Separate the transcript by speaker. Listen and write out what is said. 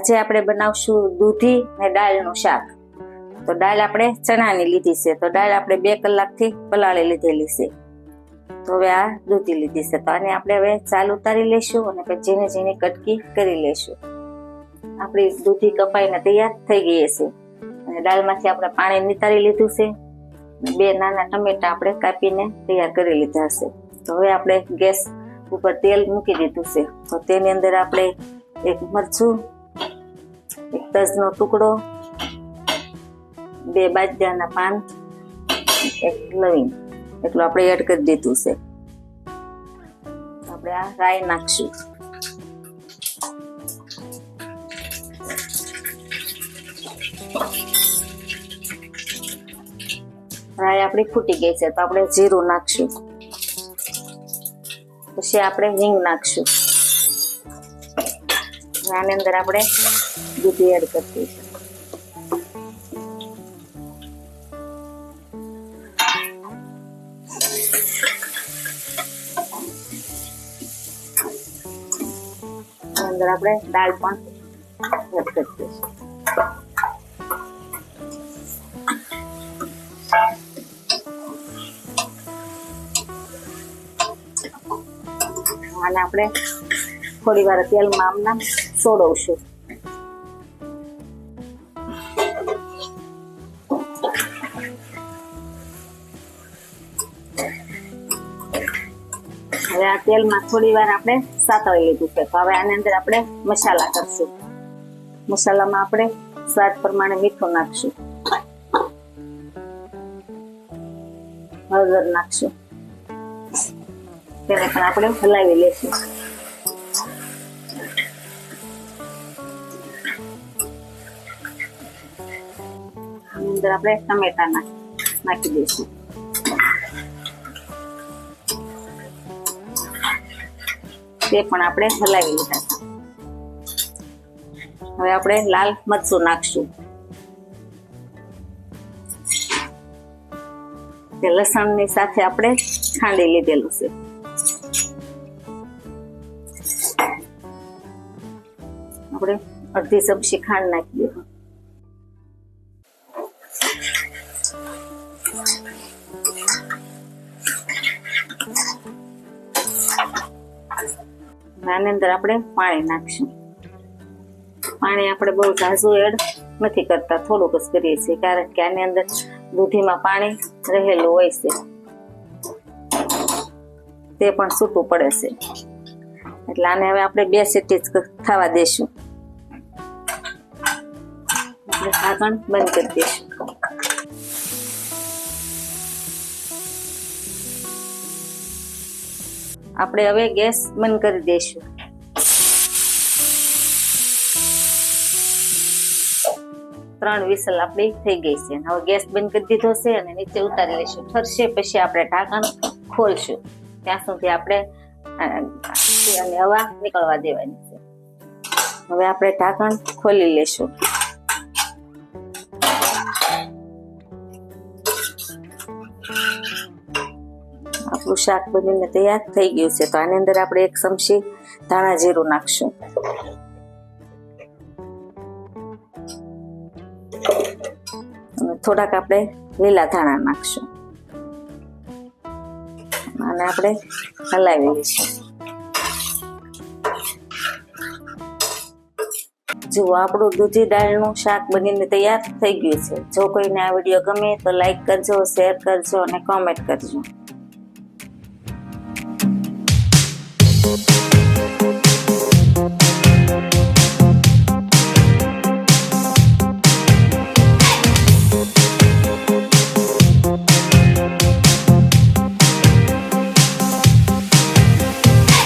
Speaker 1: આજે આપણે બનાવશું દૂધી ને દાળનું શાક. તો દાળ આપણે ચણાની લીધી છે. તો દાળ આપણે બે કલાકથી પલાળી લીધેલી છે. તો હવે આ દૂધી લીધી છે. તો આને આપણે હવે ચાલ ઉતારી લેશું અને પછી ઝીણી ઝીણી કટકી કરી લેશું. આપણી દૂધી કપાઈને તૈયાર થઈ ગઈ છે. અને દાળમાંથી આપણે પાણી નિતારી લીધું છે. બે નાના ટમેટા આપણે કાપીને તૈયાર કરી લીધા છે. તો હવે આપણે ગેસ ઉપર તેલ મૂકી દીધું છે. તો તેની અંદર આપણે એક મરચું એક તજનો ટુકડો, બે બાજરાના પાન, એક લવિંગ. એટલું આપણે એડ કરી દીધું છે. આપણે આ રાઈ નાખશું. રાઈ આપણી ફૂટી ગઈ છે, તો આપણે જીરું નાખશું. પછી આપણે હિંગ નાખશું. આની અંદર આપણે એડ કરી દઈશું અંદર આપણે દાળ પણ એડ કરી દઈશું અને આપણે થોડી વાર તેલમાં આમના સોડવશું. હવે આ તેલમાં થોડી વાર આપણે સાતળી લીધું છે. તો હવે આની અંદર આપણે મસાલા કરશું. મસાલામાં આપણે સ્વાદ પ્રમાણે મીઠું નાખશું. હળદર નાખશું. તેને પણ આપણે હલાવી લેશું. અંદર આપણે ટમેટા નાખી દઈશું. તે પણ આપણે હલાવી લીધા હતા. હવે આપણે લાલ મરચું નાખશું. તે લસણની સાથે આપણે ખાંડી લીધેલું છે. આપણે અડધી ચમચી ખાંડ નાખી દઈશું આની અંદર આપણે પાણી નાખશું. પાણી આપણે બહુ ઝાઝુ એડ નથી કરતા, થોડુંક જ કરીએ છીએ, કારણ કે આની અંદર દૂધીમાં પાણી રહેલું હોય છે. તે પણ છૂટું પડે છે. એટલે આને હવે આપણે બે સીટી જ થવા આપણે ઢાંકણ બંધ કરી દઈશું. આપણે હવે ગેસ બંધ કરી દઈશું. ત્રણ વિસલ આપણી થઈ ગઈ છે. હવે ગેસ બંધ કરી દીધો છે અને નીચે ઉતારી લઈશું. ઠરશે પછી આપણે ઢાંકણ ખોલશું. ત્યાં સુધી આપણે અને હવા નીકળવા દેવાની છે. હવે આપણે ઢાંકણ ખોલી લેશું આપણું શાક બનીને તૈયાર થઈ ગયું છે. તો આની અંદર આપણે એક ચમચી ધાણા જીરું નાખશું. થોડાક આપણે લીલા ધાણા નાખશું. અને આપણે હલાવી લઈશું. જુઓ આપણું દૂધી દાળનું શાક બનીને તૈયાર થઈ ગયું છે. જો કોઈને આ વીડિયો ગમે તો લાઈક કરજો શેર કરજો અને કોમેન્ટ કરજો. Thank you.